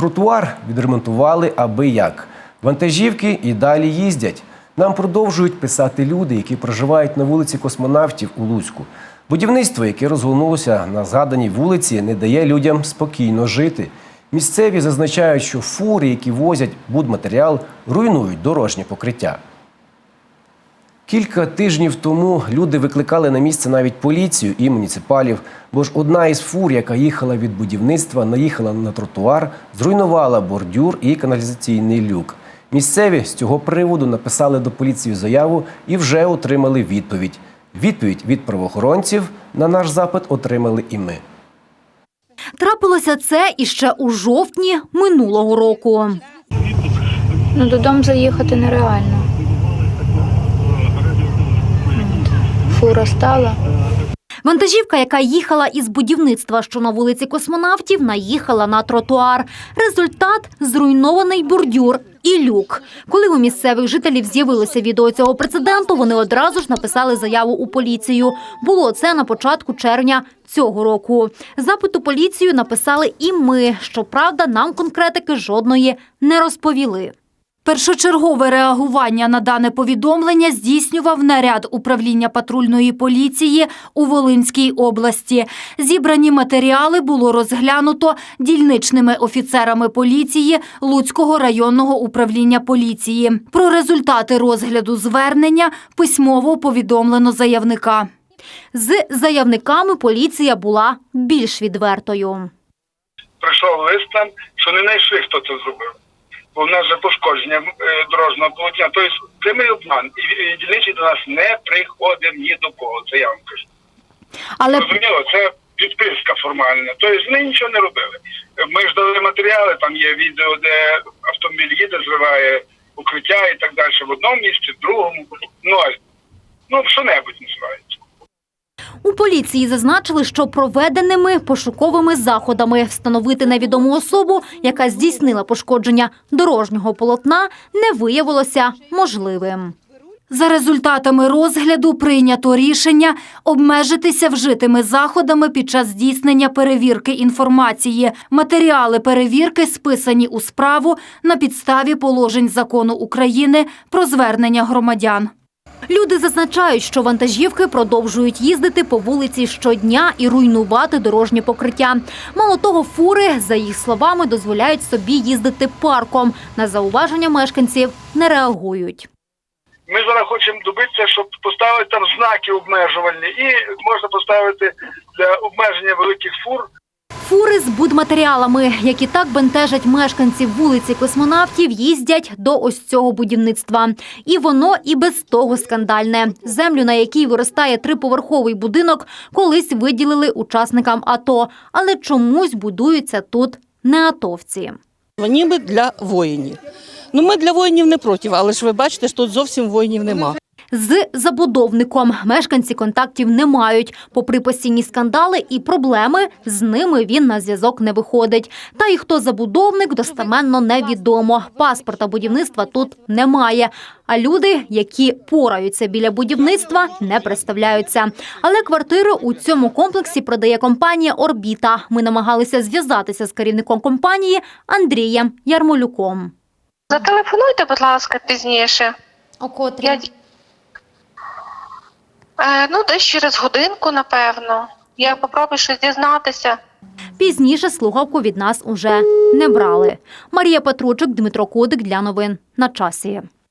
Тротуар відремонтували аби як. Вантажівки і далі їздять. Нам продовжують писати люди, які проживають на вулиці космонавтів у Луцьку. Будівництво, яке розгорнулося на згаданій вулиці, не дає людям спокійно жити. Місцеві зазначають, що фури, які возять будматеріал, руйнують дорожнє покриття. Кілька тижнів тому люди викликали на місце навіть поліцію і муніципалів, бо ж одна із фур, яка їхала від будівництва, наїхала на тротуар, зруйнувала бордюр і каналізаційний люк. Місцеві з цього приводу написали до поліції заяву і вже отримали відповідь. Відповідь від правоохоронців на наш запит отримали і ми. Трапилося це іще у жовтні минулого року. Ну, додому заїхати нереально. Фура стала. Вантажівка, яка їхала із будівництва, що на вулиці космонавтів, наїхала на тротуар. Результат зруйнований бордюр і люк. Коли у місцевих жителів з'явилося відео цього прецеденту, вони одразу ж написали заяву у поліцію. Було це на початку червня цього року. Запит у поліцію написали і ми. Щоправда, нам конкретики жодної не розповіли. Першочергове реагування на дане повідомлення здійснював наряд управління патрульної поліції у Волинській області. Зібрані матеріали було розглянуто дільничними офіцерами поліції Луцького районного управління поліції. Про результати розгляду звернення письмово повідомлено заявника. З заявниками поліція була більш відвертою. прийшов лист нам, що не знайшли, хто це зробив. Бо в нас же пошкодження е, дорожнього полотна. Тобто прямий обман. І, і дільничий до нас не приходив ні до кого. Це я вам кажу. Але Зрозуміло, це підписка формальна. Тобто вони нічого не робили. Ми ж дали матеріали, там є відео, де автомобіль їде, зриває укриття і так далі. В одному місці, в другому. Ноль. Ну, що-небудь називається. У поліції зазначили, що проведеними пошуковими заходами встановити невідому особу, яка здійснила пошкодження дорожнього полотна, не виявилося можливим. За результатами розгляду прийнято рішення обмежитися вжитими заходами під час здійснення перевірки інформації. Матеріали перевірки списані у справу на підставі положень закону України про звернення громадян. Люди зазначають, що вантажівки продовжують їздити по вулиці щодня і руйнувати дорожнє покриття. Мало того, фури, за їх словами, дозволяють собі їздити парком. На зауваження мешканців не реагують. Ми зараз хочемо добитися, щоб поставити там знаки обмежувальні, і можна поставити для обмеження великих фур Фури з будматеріалами, які так бентежать мешканців вулиці космонавтів, їздять до ось цього будівництва. І воно і без того скандальне. Землю, на якій виростає триповерховий будинок, колись виділили учасникам АТО, але чомусь будуються тут не атовці. Ніби для воїнів. Ну, ми для воїнів не проти, але ж ви бачите, що тут зовсім воїнів нема. З забудовником мешканці контактів не мають. Попри постійні скандали і проблеми, з ними він на зв'язок не виходить. Та й хто забудовник, достеменно невідомо. Паспорта будівництва тут немає. А люди, які пораються біля будівництва, не представляються. Але квартиру у цьому комплексі продає компанія Орбіта. Ми намагалися зв'язатися з керівником компанії Андрієм Ярмолюком. Зателефонуйте, будь ласка, пізніше. О котрі? Я... Е, ну, десь через годинку, напевно. Я попробую щось дізнатися. Пізніше слухавку від нас уже не брали. Марія Петручик, Дмитро Кодик для новин на часі.